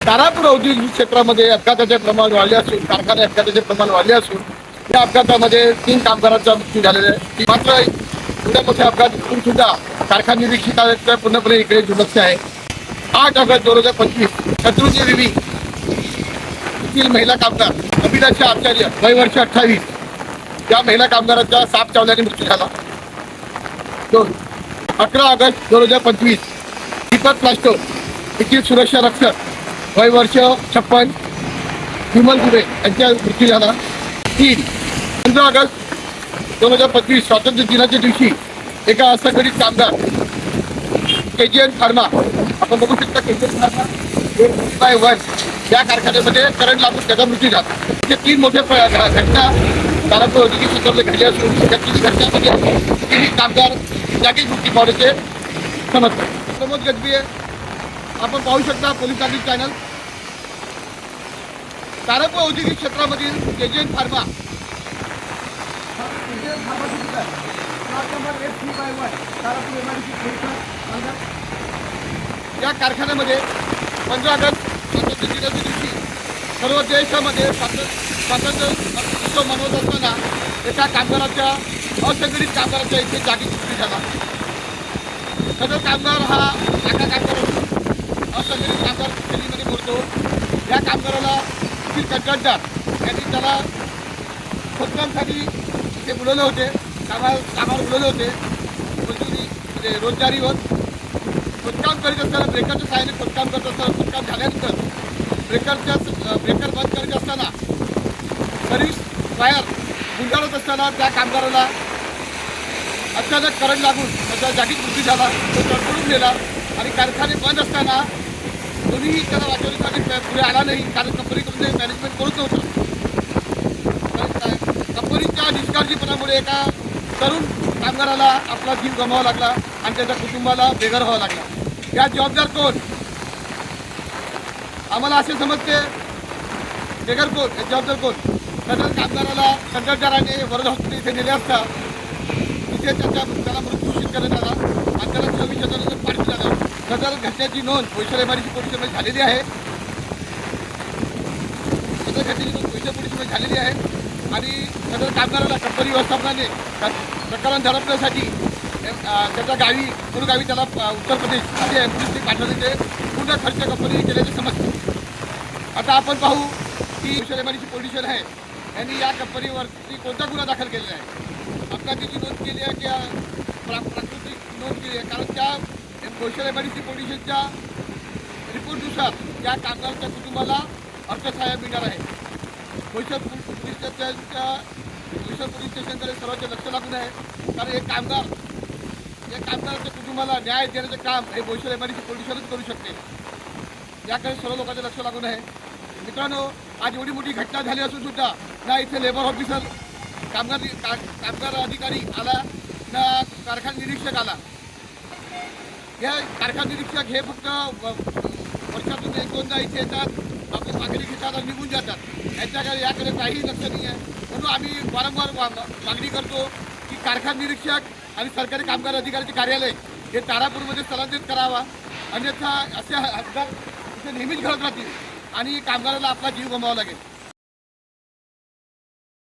तारापूर औद्योगिक क्षेत्रामध्ये अपघाताचे प्रमाण वाढले असून कारखाने अपघाताचे प्रमाण वाढले असून या अपघातामध्ये तीन कामगारांचा मृत्यू झालेला आहे. मात्र एवढ्या मोठ्या अपघात होऊन सुद्धा कारखाने निरीक्षकांचं पूर्णपणे इकडे दुर्लक्ष आहे आठ ऑगस्ट दोन हजार पंचवीस शत्रुंजय देवी येथील महिला कामगार अभिलाषा आचार्य वय वर्ष अठ्ठावीस या महिला कामगारांचा साप चावल्याने मृत्यू झाला. दोन अकरा ऑगस्ट दोन हजार पंचवीस दीपक प्लास्टो येथील सुरक्षा रक्षक वय वर्ष छप्पन. विमल दुबे यांच्या मृत्यू झाला तीन. पंधरा ऑगस्ट दोन हजार पंचवीस स्वातंत्र्य दिनाच्या दिवशी एका असंघटित कामगार के जी एन फार्मा आपण बघू शकता K G N pharma by one या कारखान्यामध्ये करंट लागून त्याचा मृत्यू झाला. ते तीन मोठे घटना तारापूर औद्योगिक क्षेत्रामध्ये घडली असून त्या तीन घटनामध्ये तिन्ही कामगार जागीच मृत्यू पावल्याचे समजतात प्रमोद गजबी आपण पाहू शकता पोलिसांनी नागरिक चॅनल तारापूर औद्योगिक क्षेत्रामधील के जी एन फार्मा. या कारखान्यामध्ये पंधरा ऑगस्ट स्वातंत्र्य दिनाच्या दिवशी सर्व देशामध्ये स्वातंत्र्य उत्सव मनवत असताना एका कामगाराच्या असंघटित कामगाराच्या इथे जागी मृत्यू झाला सदर कामगार हा एका कामगार होता कामगार दिल्लीमध्ये बोलतो. या कामगाराला येथील कंत्राटदार यांनी त्याला खोदकामसाठी ते बोलवले होते. कामा कामावर बोलवले होते. मजुरी म्हणजे रोजगारीवर खोदकाम करीत असताना ब्रेकरच्या सहाय्याने खोदकाम करत असताना खोदकाम झाल्यानंतर ब्रेकरच्या ब्रेकर बंद करीत असताना सर्व्हिस वायर गुंडाळत असताना त्या कामगाराला अचानक करंट लागून त्याचा जागीच मृत्यू झाला. तो तडफडून गेला आणि कारखाने बंद असताना कोणीही त्याला वाचवण्यासाठी प- पुढे आला नाही कारण कंपनीकडून मॅनेजमेंट करत नव्हतं. कंपनीच्या निष्काळजीपणामुळे एका तरुण कामगाराला आपला जीव गमावा लागला आणि त्याच्या कुटुंबाला बेघर व्हावं लागला. या जबाबदार कोण? आम्हाला असे समजते बेघर कोण? जबाबदार कोण? सदर कामगाराला कंत्राटदाराने वरद हॉस्पिटल इथे नेले असता तिथे त्याच्या त्याला मृत्यू घोषित करण्यात आला आणि त्याला चोवीस सदर घटनेची नोंद पैसे एमआरडीसी पोलिसमध्ये झालेली आहे. सदर घटनेची नोंद पैसे पोलिसमध्ये झालेली आहे. आणि सदर कामगाराला कंपनी व्यवस्थापनाने प्रकरण झडपण्यासाठी त्याच्या गावी मूळ गावी त्याला उत्तर प्रदेश आणि एमपीसी पाठवण्याचे पूर्ण खर्च कंपनीने केल्याचे समजते आता आपण पाहू की एमआरडीसी पोलीस आहे. यांनी या कंपनीवरती कोणता गुन्हा दाखल केलेला आहे? अपघाताची नोंद केली आहे किंवा प्राकृतिक नोंद केली आहे. कारण त्या कौशल एमआरडीसी पोलिसांच्या रिपोर्टनुसार या कामगारांच्या कुटुंबाला अर्थसहाय्य मिळणार आहे. बोईसर पोलीस स्टेशनच्या बोईसर पोलीस स्टेशनकडे सर्वांचे लक्ष लागून आहे. कारण एक कामगार या कामगारांच्या कुटुंबाला न्याय देण्याचे काम हे बोईसर एमआरडीसी पोलिसांच करू शकते. याकडे सर्व लोकांचे लक्ष लागून आहे. मित्रांनो आज एवढी मोठी घटना झाली असून सुद्धा ना इथे लेबर ऑफिसर कामगार का- कामगार अधिकारी आला ना कारखाना निरीक्षक आला. हे कारखाना निरीक्षक हे फक्त वर्षातून एक दोनदा इथे येतात आपली मागणी घेतात आणि निघून जातात. यांच्याकडे याकडे काहीही लक्ष नाही आहे. म्हणून आम्ही वारंवार वा- मागणी करतो की कारखाना निरीक्षक आणि सरकारी कामगार अधिकाऱ्याचे कार्यालय हे तारापूरमध्ये स्थलांतरित करावा. अन्यथा असे अपघात इथे नेहमीच घडत राहतील आणि कामगाराला आपला जीव गमावा लागेल.